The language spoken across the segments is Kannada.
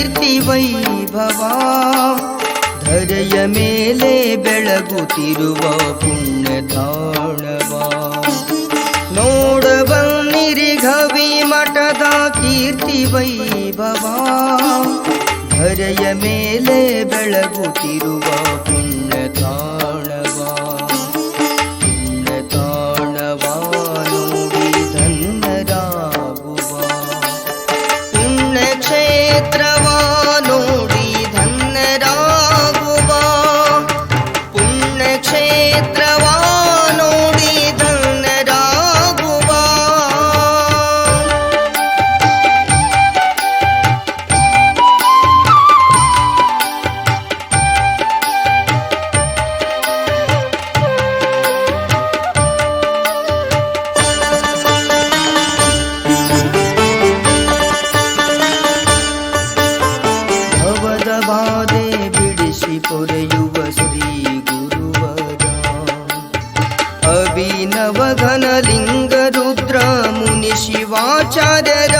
ಕೀರ್ತಿ ವೈಭವ, ಧರೆಯ ಮೇಲೆ ಬೆಳಗುತ್ತಿರುವ ಪುಣ್ಯತಾಣವ ತಾಣವ ನೋಡ ಬನ್ನಿರಿ ಗವಿ ಮಠದ ಕೀರ್ತಿ ವೈಭವ, ಧರೆಯ ಮೇಲೆ ಬೆಳಗುತ್ತಿರುವ ಪುಣ್ಯ ಪೊರೆಯುವ ಶ್ರೀ ಗುರುವರ. ಅಭಿನವ ಘನಲಿಂಗ ರುದ್ರ ಮುನಿ ಶಿವಾಚಾರ್ಯರ.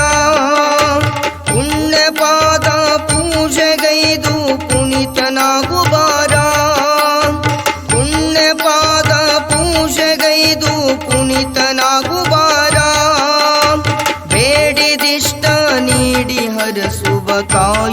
ಪುಣ್ಯಪಾದ ಪೂಜೆಗೈದು ಪುನಿತನಾಗುವಾರ. ಪುಣ್ಯಪಾದ ಪೂಜೆಗೈದು ಪುನಿತನಾಗುವಾರ. ಬೇಡಿದಿಷ್ಟ ನೀಡಿ ಹರಸುವ ಕಾಯ